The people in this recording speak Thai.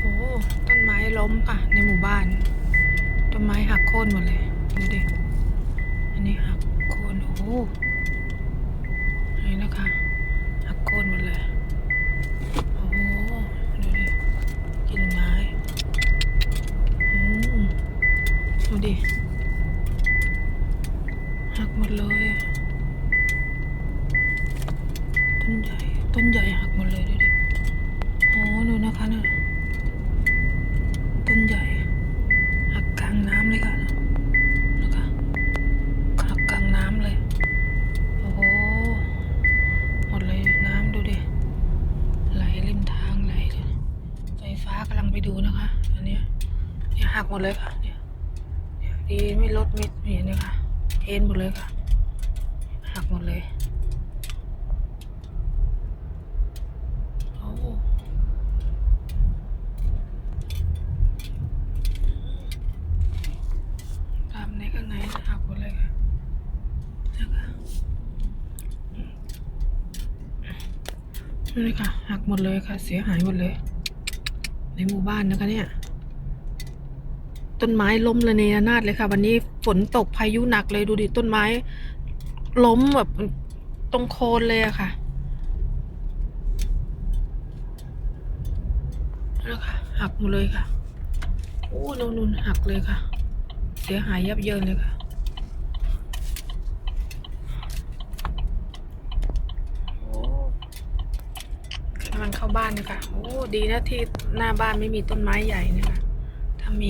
โห ต้นไม้ล้มค่ะ ในหมู่บ้าน ต้นไม้หักโค่นหมดเลย ดูดิ อันนี้หักโค่นโอ้โหนี่นะคะ หักโค่นหมดเลย โอ้โห ดูดิ กิ่งไม้อืมดูดิ หักหมดเลย ต้นใหญ่ ต้นใหญ่หักหมดเลยดูดิ โอ้ดูนะคะเนี่ย น้ำเลยค่ะนะคะหักกลางน้ำเลย โอ้โห หมดเลยน้ำดูดิ ไหลริมทางไหลเลยไฟฟ้ากำลังไปดูนะคะ อันนี้เนี่ยหักหมดเลยค่ะ เนี่ยเนี่ยดีไม่ลดมิดเห็นไหมคะเอ็นหมดเลยค่ะ หักหมดเลย โอ้ตามในข้างในหักหมดเลยค่ะ นะคะนี่ค่ะหักหมดเลยค่ะ เสียหายหมดเลย ในหมู่บ้านนะคะเนี่ย ต้นไม้ล้มระเนระนาดเลยค่ะ วันนี้ฝนตกพายุหนักเลยดูดิต้นไม้ ล้มแบบตรงโคนเลยอะค่ะแล้วค่ะ หักหมดเลยค่ะ โอ้นูนนูนหักเลยค่ะ เสียหายยับเยินเลยค่ะ โอ้กำลังเข้าบ้านเลยค่ะโอ้ดีนะที่หน้าบ้านไม่มีต้นไม้ใหญ่นะคะถ้ามี